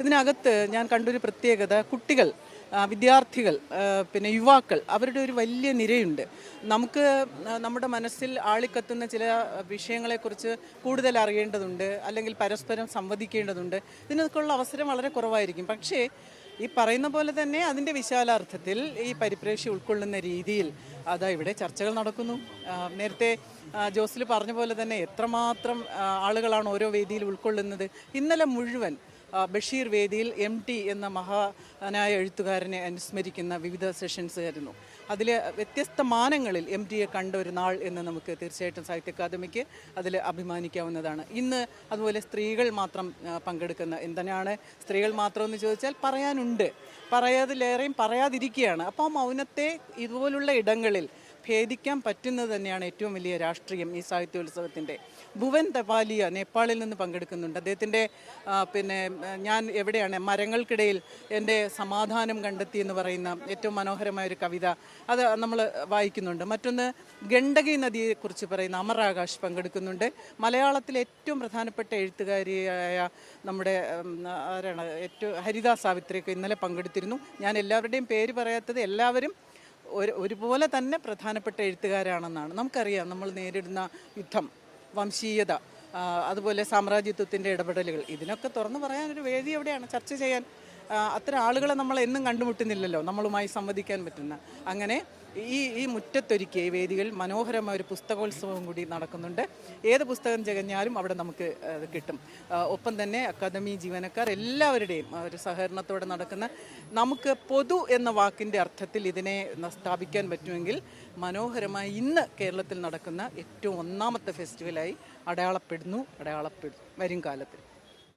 ഇതിനകത്ത് ഞാൻ കണ്ടൊരു പ്രത്യേകത. കുട്ടികൾ വിദ്യാർത്ഥികൾ പിന്നെ യുവാക്കൾ അവരുടെ ഒരു വലിയ നിരയുണ്ട്. നമുക്ക് നമ്മുടെ മനസ്സിൽ ആളിക്കത്തുന്ന ചില വിഷയങ്ങളെക്കുറിച്ച് കൂടുതൽ അറിയേണ്ടതുണ്ട് അല്ലെങ്കിൽ പരസ്പരം സംവദിക്കേണ്ടതുണ്ട്. ഇതിനൊക്കെയുള്ള അവസരം വളരെ കുറവായിരിക്കും. പക്ഷേ ഈ പറയുന്ന പോലെ തന്നെ അതിന്റെ വിശാലാർത്ഥത്തിൽ ഈ പരിപ്രേക്ഷി ഉൾക്കൊള്ളുന്ന രീതിയിൽ അതാ ഇവിടെ ചർച്ചകൾ നടക്കുന്നു. നേരത്തെ ജോസിൽ പറഞ്ഞ പോലെ തന്നെ എത്രമാത്രം ആളുകളാണ് ഓരോ വേദിയിൽ ഉൾക്കൊള്ളുന്നത്. ഇന്നലെ മുഴുവൻ ബഷീർ വേദിയിൽ എം ടി എന്ന മഹാനായ എഴുത്തുകാരനെ അനുസ്മരിക്കുന്ന വിവിധ സെഷൻസ് ആയിരുന്നു. അതിൽ വ്യത്യസ്ത മാനങ്ങളിൽ എം ടിയെ കണ്ട ഒരു നാൾ എന്ന് നമുക്ക് തീർച്ചയായിട്ടും സാഹിത്യ അക്കാദമിക്ക് അതിൽ അഭിമാനിക്കാവുന്നതാണ്. ഇന്ന് അതുപോലെ സ്ത്രീകൾ മാത്രം പങ്കെടുക്കുന്ന എന്തിനാണ് സ്ത്രീകൾ മാത്രം എന്ന് ചോദിച്ചാൽ പറയാനുണ്ട്. പറയാതിലേറെയും പറയാതിരിക്കുകയാണ്. അപ്പോൾ മൗനത്തെ ഇതുപോലുള്ള ഇടങ്ങളിൽ ഭേദിക്കാൻ പറ്റുന്നത് തന്നെയാണ് ഏറ്റവും വലിയ രാഷ്ട്രീയം ഈ സാഹിത്യോത്സവത്തിന്റെ. ഭുവൻ തപാലിയ നേപ്പാളിൽ നിന്ന് പങ്കെടുക്കുന്നുണ്ട്. അദ്ദേഹത്തിന്റെ പിന്നെ ഞാൻ എവിടെയാണ് മരങ്ങൾക്കിടയിൽ എന്റെ സമാധാനം കണ്ടെത്തി എന്ന് പറയുന്ന ഏറ്റവും മനോഹരമായ ഒരു കവിത അത് നമ്മൾ വായിക്കുന്നുണ്ട്. മറ്റൊന്ന് ഗണ്ഡകി നദിയെക്കുറിച്ച് പറയുന്ന അമറാകാശ് പങ്കെടുക്കുന്നുണ്ട്. മലയാളത്തിലെ ഏറ്റവും പ്രധാനപ്പെട്ട എഴുത്തുകാരിയായ നമ്മുടെ ആരാണ് ഏറ്റവും ഹരിദാസ് സാവിത്രിയൊക്കെ ഇന്നലെ പങ്കെടുത്തിരുന്നു. ഞാൻ എല്ലാവരുടെയും പേര് പറയാത്തത് എല്ലാവരും ഒരു ഒരുപോലെ തന്നെ പ്രധാനപ്പെട്ട എഴുത്തുകാരാണെന്നാണ്. നമുക്കറിയാം നമ്മൾ നേരിടുന്ന യുദ്ധം വംശീയത അതുപോലെ സാമ്രാജ്യത്വത്തിന്റെ ഇടപെടലുകൾ. ഇതിനൊക്കെ തുറന്നു പറയാനൊരു വേദി എവിടെയാണ്? ചർച്ച ചെയ്യാൻ അത്തരം ആളുകളെ നമ്മൾ എന്നും കണ്ടുമുട്ടുന്നില്ലല്ലോ. നമ്മളുമായി സംവദിക്കാൻ പറ്റുന്ന. അങ്ങനെ ഈ ഈ മുറ്റത്തൊരുക്കിയ ഈ വേദികൾ മനോഹരമായ ഒരു പുസ്തകോത്സവം കൂടി നടക്കുന്നുണ്ട്. ഏത് പുസ്തകം ചകഞ്ഞാലും അവിടെ നമുക്ക് കിട്ടും. ഒപ്പം തന്നെ അക്കാദമി ജീവനക്കാർ എല്ലാവരുടെയും ഒരു സഹകരണത്തോടെ നടക്കുന്ന നമുക്ക് പൊതു എന്ന വാക്കിന്റെ അർത്ഥത്തിൽ ഇതിനെ സ്ഥാപിക്കാൻ പറ്റുമെങ്കിൽ മനോഹരമായി ഇന്ന് കേരളത്തിൽ നടക്കുന്ന ഏറ്റവും ഒന്നാമത്തെ ഫെസ്റ്റിവലായി അടയാളപ്പെടുന്നു അടയാളപ്പെടും വരും കാലത്തിൽ